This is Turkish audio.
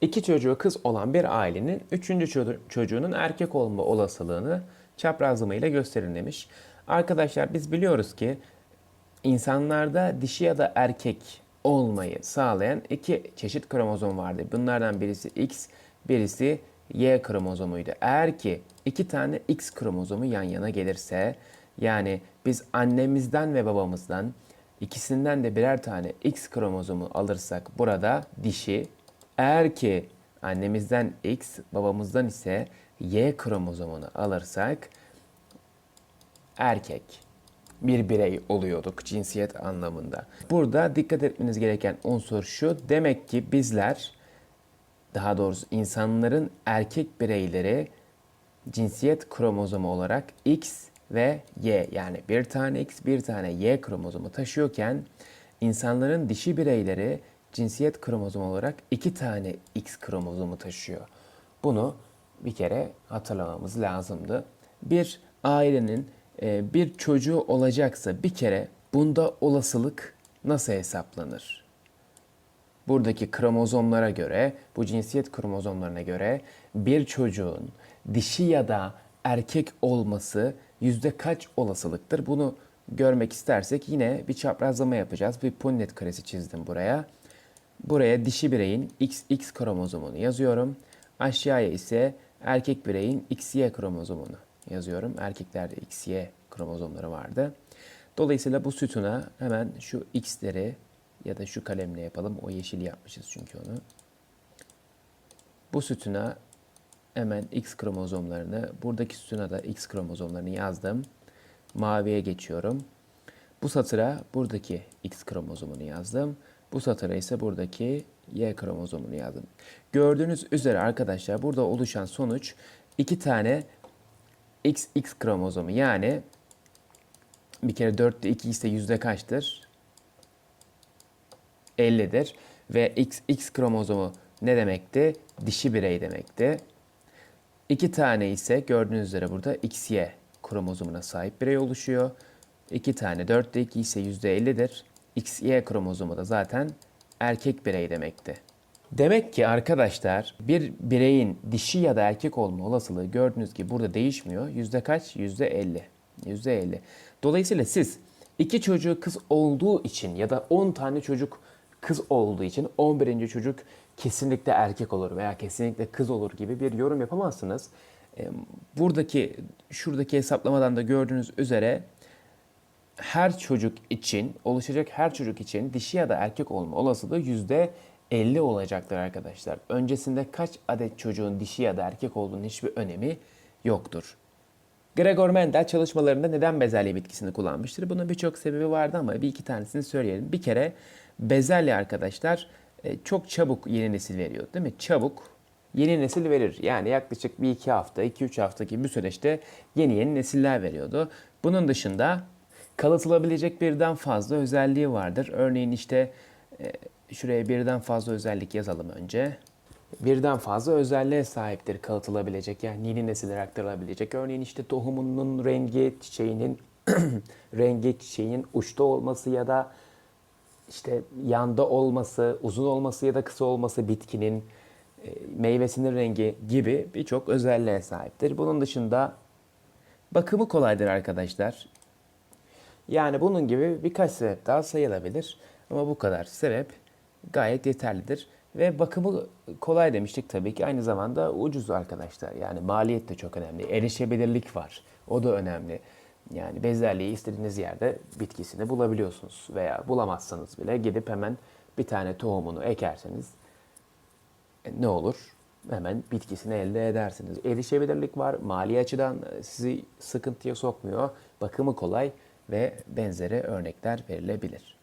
İki çocuğu kız olan bir ailenin üçüncü ço- çocuğunun erkek olma olasılığını çaprazlamayla gösterin demiş. Arkadaşlar biz biliyoruz ki insanlarda dişi ya da erkek olmayı sağlayan iki çeşit kromozom vardı. Bunlardan birisi X, birisi Y kromozomuydu. Eğer ki iki tane X kromozomu yan yana gelirse yani biz annemizden ve babamızdan ikisinden de birer tane X kromozomu alırsak burada dişi, eğer ki annemizden X, babamızdan ise Y kromozomunu alırsak erkek bir birey oluyorduk cinsiyet anlamında. Burada dikkat etmeniz gereken unsur şu. Demek ki bizler daha doğrusu insanların erkek bireyleri cinsiyet kromozomu olarak X ve Y yani bir tane X bir tane Y kromozomu taşıyorken insanların dişi bireyleri cinsiyet kromozomu olarak iki tane X kromozomu taşıyor. Bunu bir kere hatırlamamız lazımdı. Bir ailenin e, bir çocuğu olacaksa bir kere bunda olasılık nasıl hesaplanır? Buradaki kromozomlara göre, bu cinsiyet kromozomlarına göre bir çocuğun dişi ya da erkek olması yüzde kaç olasılıktır? Bunu görmek istersek yine bir çaprazlama yapacağız. Bir punnet karesi çizdim buraya. Buraya dişi bireyin XX kromozomunu yazıyorum. Aşağıya ise erkek bireyin XY kromozomunu yazıyorum. Erkeklerde XY kromozomları vardı. Dolayısıyla bu sütuna hemen şu X'leri ya da şu kalemle yapalım. O yeşil yapmışız çünkü onu. Bu sütuna hemen X kromozomlarını, buradaki sütuna da X kromozomlarını yazdım. Maviye geçiyorum. Bu satıra buradaki X kromozomunu yazdım. Bu satıra ise buradaki Y kromozomunu yazdım. Gördüğünüz üzere arkadaşlar burada oluşan sonuç iki tane XX kromozomu yani bir kere 4'te 2 ise yüzde kaçtır? 50'dir. Ve XX kromozomu ne demekti? Dişi birey demekti. İki tane ise gördüğünüz üzere burada XY kromozomuna sahip birey oluşuyor. İki tane 4'te 2 ise %50'dir. XY kromozomu da zaten erkek birey demekti. Demek ki arkadaşlar bir bireyin dişi ya da erkek olma olasılığı gördüğünüz gibi burada değişmiyor. Yüzde kaç? Yüzde 50. Yüzde 50. Dolayısıyla siz iki çocuğu kız olduğu için ya da 10 tane çocuk kız olduğu için 11. çocuk kesinlikle erkek olur veya kesinlikle kız olur gibi bir yorum yapamazsınız. E, Buradaki şuradaki hesaplamadan da gördüğünüz üzere her çocuk için, oluşacak her çocuk için dişi ya da erkek olma olasılığı yüzde 50 olacaktır arkadaşlar. Öncesinde kaç adet çocuğun dişi ya da erkek olduğunun hiçbir önemi yoktur. Gregor Mendel çalışmalarında neden bezelye bitkisini kullanmıştır? Bunun birçok sebebi vardı ama bir iki tanesini söyleyelim. Bir kere bezelye arkadaşlar e, çok çabuk yeni nesil veriyor değil mi? Çabuk yeni nesil verir. Yani yaklaşık bir iki hafta, iki üç hafta gibi bir süreçte yeni yeni nesiller veriyordu. Bunun dışında kalıtılabilecek birden fazla özelliği vardır. Örneğin işte e, şuraya birden fazla özellik yazalım önce. Birden fazla özelliğe sahiptir kalıtılabilecek yani yeni nesillere aktarılabilecek. Örneğin işte tohumunun rengi, çiçeğinin rengi, çiçeğin uçta olması ya da işte yanda olması, uzun olması ya da kısa olması bitkinin e, meyvesinin rengi gibi birçok özelliğe sahiptir. Bunun dışında bakımı kolaydır arkadaşlar. Yani bunun gibi birkaç sebep daha sayılabilir. Ama bu kadar sebep gayet yeterlidir. Ve bakımı kolay demiştik tabii ki aynı zamanda ucuz arkadaşlar. Yani maliyet de çok önemli. Erişebilirlik var. O da önemli. Yani bezelyeyi istediğiniz yerde bitkisini bulabiliyorsunuz. Veya bulamazsanız bile gidip hemen bir tane tohumunu ekerseniz e, ne olur? Hemen bitkisini elde edersiniz. Erişebilirlik var. Mali açıdan e, sizi sıkıntıya sokmuyor. Bakımı kolay ve benzeri örnekler verilebilir.